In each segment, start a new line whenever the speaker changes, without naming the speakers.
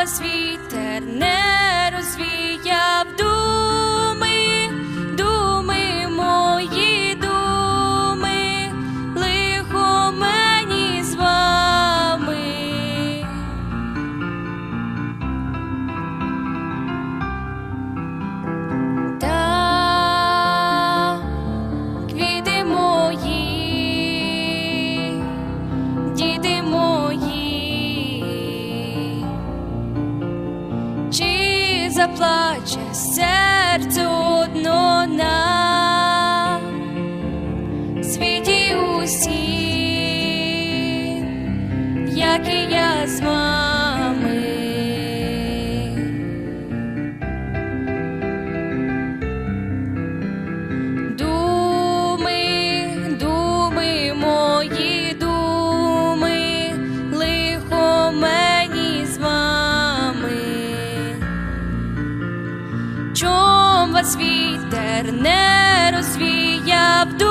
вас вітер не розвіє. Заплаче серце одно на світі усі, як і я з вами. Чом тер не розвіяв думи,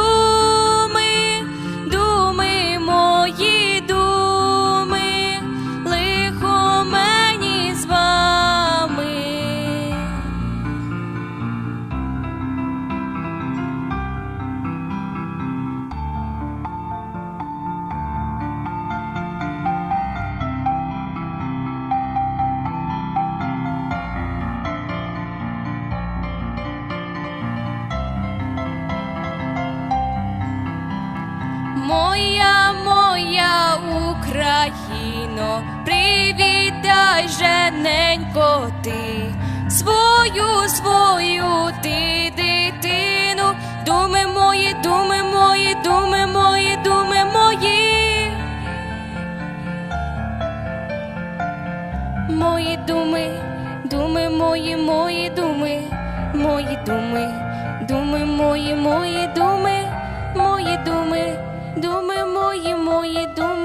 Моя, моя Україно, привітай жененько ти, свою, свою ти дитину, думи мої, думи мої, думи мої, думи мої. Мої думи, думи мої, мої думи, мої думи, думи мої, мої думи, думи мої, мої думи.